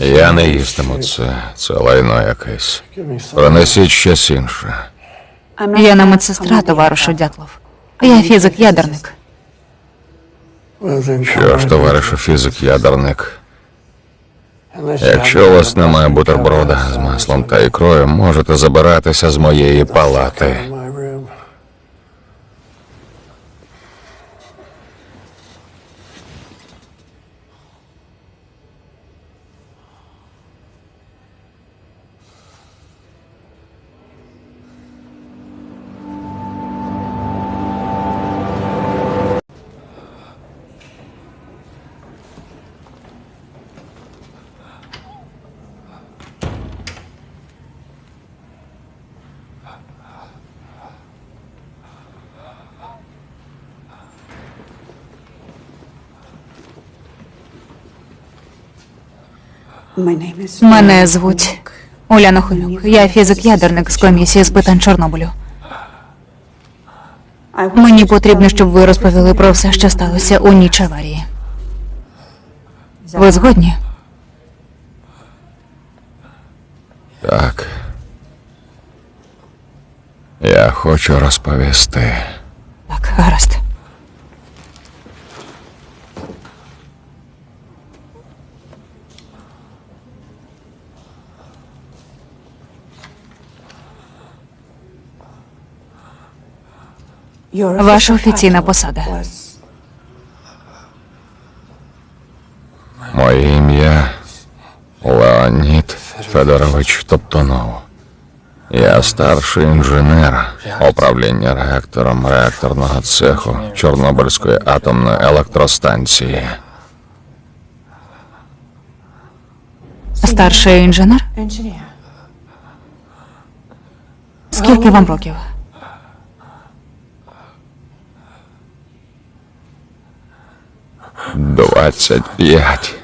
Я не їстиму це. Це лайно якесь. Принесіть щось інше. Я не медсестра, товаришу Дятлов. Я фізик-ядерник. Що ж, товаришу фізик-ядерник, якщо у вас немає бутерброда з маслом та ікрою, можете забиратися з моєї палати. Мене звуть Уляна Хомюк. Я фізик-ядерник з комісії з питань Чорнобилю. Мені потрібно, щоб ви розповіли про все, що сталося у ніч аварії. Ви згодні? Так. Я хочу розповісти. Так, гаразд. Ваша офіційна посада. Моє ім'я Леонід Федорович Топтунов. Я старший інженер управління реактором реакторного цеху Чорнобильської атомної електростанції. Старший інженер? Скільки вам років? Двадцять п'ять.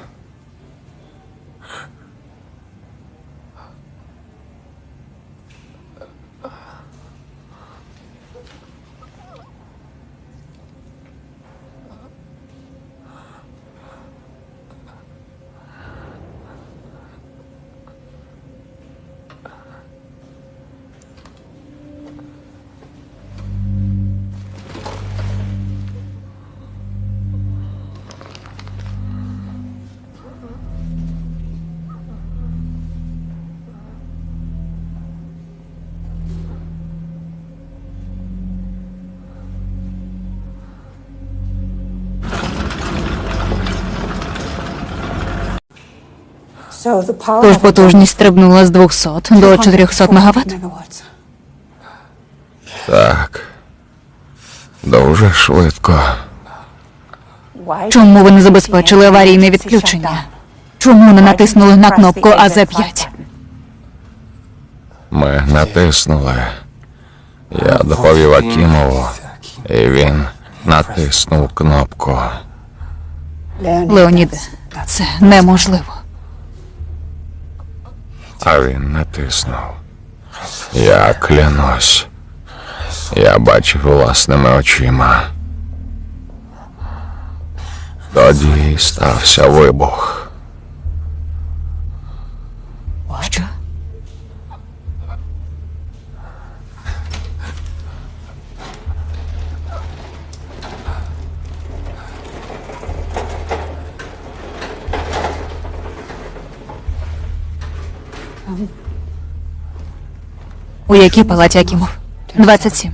Тож потужність стрибнула з 200 до 400 МВт? Так. Дуже швидко. Чому ви не забезпечили аварійне відключення? Чому не натиснули на кнопку АЗ-5? Ми натиснули. Я доповів Акімову, і він натиснув кнопку. Леоніде, це неможливо. А він натиснув. Я клянусь. Я бачив власними очима. Тоді стався вибух. У якій палаті Акімов? 27.